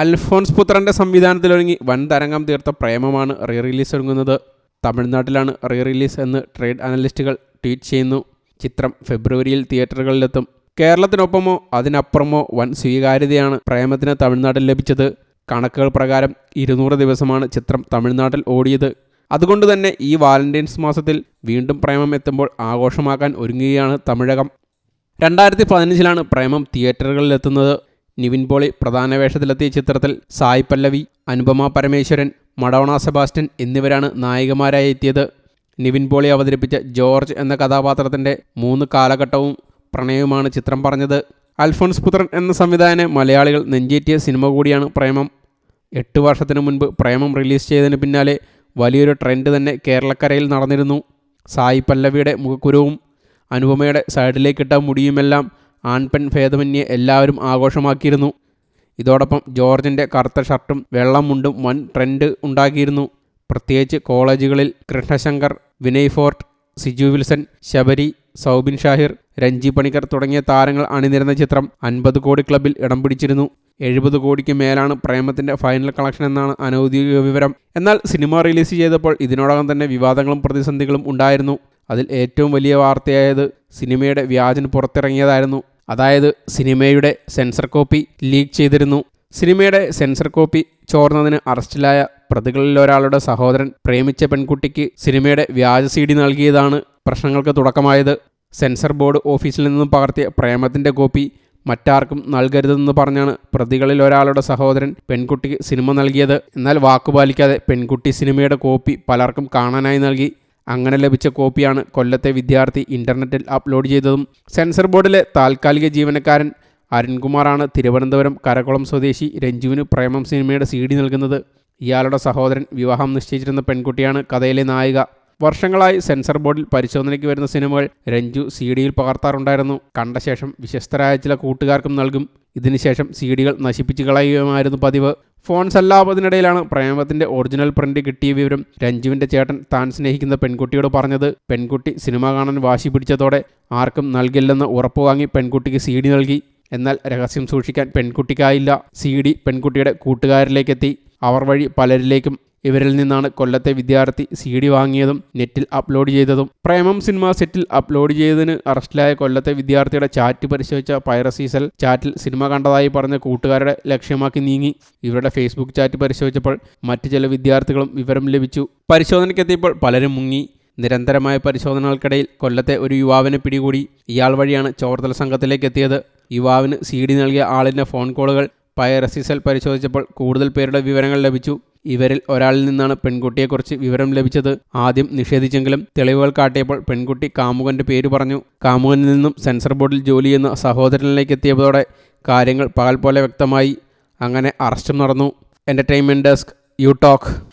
അൽഫോൺസ് പുത്രന്റെ സംവിധാനത്തിലൊരുങ്ങി വൻ തരംഗം തീർത്ത പ്രേമമാണ് റീ റിലീസ് ഒരുങ്ങുന്നത്. തമിഴ്നാട്ടിലാണ് റീ റിലീസ് എന്ന് ട്രേഡ് അനലിസ്റ്റുകൾ ട്വീറ്റ് ചെയ്യുന്നു. ചിത്രം ഫെബ്രുവരിയിൽ തിയേറ്ററുകളിലെത്തും. കേരളത്തിനൊപ്പമോ അതിനപ്പുറമോ വൻ സ്വീകാര്യതയാണ് പ്രേമത്തിന് തമിഴ്നാട്ടിൽ ലഭിച്ചത്. കണക്കുകൾ പ്രകാരം ഇരുന്നൂറ് ദിവസമാണ് ചിത്രം തമിഴ്നാട്ടിൽ ഓടിയത്. അതുകൊണ്ട് തന്നെ ഈ വാലന്റൈൻസ് മാസത്തിൽ വീണ്ടും പ്രേമം എത്തുമ്പോൾ ആഘോഷമാക്കാൻ ഒരുങ്ങുകയാണ് തമിഴകം. രണ്ടായിരത്തി പതിനഞ്ചിലാണ് പ്രേമം തിയേറ്ററുകളിലെത്തുന്നത്. നിവിൻ പോളി പ്രധാന വേഷത്തിലെത്തിയ ചിത്രത്തിൽ സായ് പല്ലവി അനുപമ പരമേശ്വരൻ മഡോണ സെബാസ്റ്റ്യൻ എന്നിവരാണ് നായികമാരായി എത്തിയത്. നിവിൻ പോളി അവതരിപ്പിച്ച ജോർജ് എന്ന കഥാപാത്രത്തിന്റെ മൂന്ന് കാലഘട്ടവും പ്രണയവുമാണ് ചിത്രം പറഞ്ഞത്. അൽഫോൺസ് പുത്രൻ എന്ന സംവിധായകനെ മലയാളികൾ നെഞ്ചേറ്റിയ സിനിമ കൂടിയാണ് പ്രേമം. എട്ട് വർഷത്തിനു മുൻപ് പ്രേമം റിലീസ് ചെയ്തതിന് പിന്നാലെ വലിയൊരു ട്രെൻഡ് തന്നെ കേരളക്കരയിൽ നടന്നിരുന്നു. സായി പല്ലവിയുടെ മുഖക്കുരവും അനുപമയുടെ സൈഡിലേക്കിട്ട മുടിയുമെല്ലാം ആൺപെൺ ഭേദമന്യേ എല്ലാവരും ആഘോഷമാക്കിയിരുന്നു. ഇതോടൊപ്പം ജോർജിന്റെ കറുത്ത ഷർട്ടും വെള്ളം മുണ്ടും വൻ ട്രെൻഡ് ഉണ്ടാക്കിയിരുന്നു. പ്രത്യേകിച്ച് കോളേജുകളിൽ കൃഷ്ണശങ്കർ വിനയ് ഫോർട്ട് സിജു വിൽസൺ ശബരി സൗബിൻ ഷാഹിർ രഞ്ജി പണിക്കർ തുടങ്ങിയ താരങ്ങൾ അണിനിരുന്ന ചിത്രം അൻപത് കോടി ക്ലബിൽ ഇടം പിടിച്ചിരുന്നു. എഴുപത് കോടിക്ക് മേലാണ് പ്രേമത്തിന്റെ ഫൈനൽ കളക്ഷൻ എന്നാണ് അനൗദ്യോഗിക വിവരം. എന്നാൽ സിനിമ റിലീസ് ചെയ്തപ്പോൾ ഇതിനോടകം തന്നെ വിവാദങ്ങളും പ്രതിസന്ധികളും ഉണ്ടായിരുന്നു. അതിൽ ഏറ്റവും വലിയ വാർത്തയായത് സിനിമയുടെ വ്യാജൻ പുറത്തിറങ്ങിയതായിരുന്നു. അതായത് സിനിമയുടെ സെൻസർ കോപ്പി ലീക്ക് ചെയ്തിരുന്നു. സിനിമയുടെ സെൻസർ കോപ്പി ചോർന്നതിന് അറസ്റ്റിലായ പ്രതികളിൽ ഒരാളുടെ സഹോദരൻ പ്രേമിച്ച പെൺകുട്ടിക്ക് സിനിമയുടെ വ്യാജ സി ഡി നൽകിയതാണ് പ്രശ്നങ്ങൾക്ക് തുടക്കമായത്. സെൻസർ ബോർഡ് ഓഫീസിൽ നിന്നും പകർത്തിയ പ്രേമത്തിന്റെ കോപ്പി മറ്റാർക്കും നൽകരുതെന്ന് പറഞ്ഞാണ് പ്രതികളിൽ ഒരാളുടെ സഹോദരൻ പെൺകുട്ടിക്ക് സിനിമ നൽകിയത്. എന്നാൽ വാക്കുപാലിക്കാതെ പെൺകുട്ടി സിനിമയുടെ കോപ്പി പലർക്കും കാണാനായി നൽകി. അങ്ങനെ ലഭിച്ച കോപ്പിയാണ് കൊല്ലത്തെ വിദ്യാർത്ഥി ഇന്റർനെറ്റിൽ അപ്ലോഡ് ചെയ്തതും. സെൻസർ ബോർഡിലെ താൽക്കാലിക ജീവനക്കാരൻ അരുൺകുമാറാണ് തിരുവനന്തപുരം കരക്കുളം സ്വദേശി രഞ്ജുവിന് പ്രേമം സിനിമയുടെ സി ഡി നൽകുന്നത്. ഇയാളുടെ സഹോദരൻ വിവാഹം നിശ്ചയിച്ചിരുന്ന പെൺകുട്ടിയാണ് കഥയിലെ നായിക. വർഷങ്ങളായി സെൻസർ ബോർഡിൽ പരിശോധനയ്ക്ക് വരുന്ന സിനിമകൾ രഞ്ജു സി ഡിയിൽ പകർത്താറുണ്ടായിരുന്നു. കണ്ട ശേഷം വിശ്വസ്തരായ ചില കൂട്ടുകാർക്കും നൽകും. ഇതിനുശേഷം സി ഡികൾ നശിപ്പിച്ചു കളയുമായിരുന്നു പതിവ്. ഫോൺ സല്ലാപത്തിനിടയിലാണ് പ്രേമത്തിന്റെ ഒറിജിനൽ പ്രിന്റ് കിട്ടിയ വിവരം രഞ്ജുവിന്റെ ചേട്ടൻ താൻ സ്നേഹിക്കുന്ന പെൺകുട്ടിയോട് പറഞ്ഞത്. പെൺകുട്ടി സിനിമ കാണാൻ വാശി പിടിച്ചതോടെ ആർക്കും നൽകില്ലെന്ന് ഉറപ്പുവാങ്ങി പെൺകുട്ടിക്ക് സി ഡി നൽകി. എന്നാൽ രഹസ്യം സൂക്ഷിക്കാൻ പെൺകുട്ടിക്കായില്ല. സി ഡി പെൺകുട്ടിയുടെ കൂട്ടുകാരിലേക്കെത്തി. അവർ വഴി പലരിലേക്കും ഇവരിൽ നിന്നാണ് കൊല്ലത്തെ വിദ്യാർത്ഥി സി ഡി വാങ്ങിയതും നെറ്റിൽ അപ്ലോഡ് ചെയ്തതും. പ്രേമം സിനിമ സെറ്റിൽ അപ്ലോഡ് ചെയ്തതിന് അറസ്റ്റിലായ കൊല്ലത്തെ വിദ്യാർത്ഥിയുടെ ചാറ്റ് പരിശോധിച്ച പൈറസി സെൽ ചാറ്റിൽ സിനിമ കണ്ടതായി പറഞ്ഞ കൂട്ടുകാരുടെ ലക്ഷ്യമാക്കി നീങ്ങി. ഇവരുടെ ഫേസ്ബുക്ക് ചാറ്റ് പരിശോധിച്ചപ്പോൾ മറ്റ് ചില വിദ്യാർത്ഥികളും വിവരം ലഭിച്ചു. പരിശോധനയ്ക്കെത്തിയപ്പോൾ പലരും മുങ്ങി. നിരന്തരമായ പരിശോധനകൾക്കിടയിൽ കൊല്ലത്തെ ഒരു യുവാവിനെ പിടികൂടി. ഇയാൾ വഴിയാണ് ചോർത്തൽ സംഘത്തിലേക്ക് എത്തിയത്. യുവാവിന് സി ഡി നൽകിയ ആളിന്റെ ഫോൺ കോളുകൾ പൈറസിസൽ പരിശോധിച്ചപ്പോൾ കൂടുതൽ പേരുടെ വിവരങ്ങൾ ലഭിച്ചു. ഇവരിൽ ഒരാളിൽ നിന്നാണ് പെൺകുട്ടിയെക്കുറിച്ച് വിവരം ലഭിച്ചത്. ആദ്യം നിഷേധിച്ചെങ്കിലും തെളിവുകൾ കാട്ടിയപ്പോൾ പെൺകുട്ടി കാമുകന്റെ പേര് പറഞ്ഞു. കാമുകനിൽ നിന്നും സെൻസർ ബോർഡിൽ ജോലി ചെയ്യുന്ന സഹോദരനിലേക്ക് എത്തിയതോടെ കാര്യങ്ങൾ പകൽ പോലെ വ്യക്തമായി. അങ്ങനെ അറസ്റ്റും നടന്നു. Entertainment desk you talk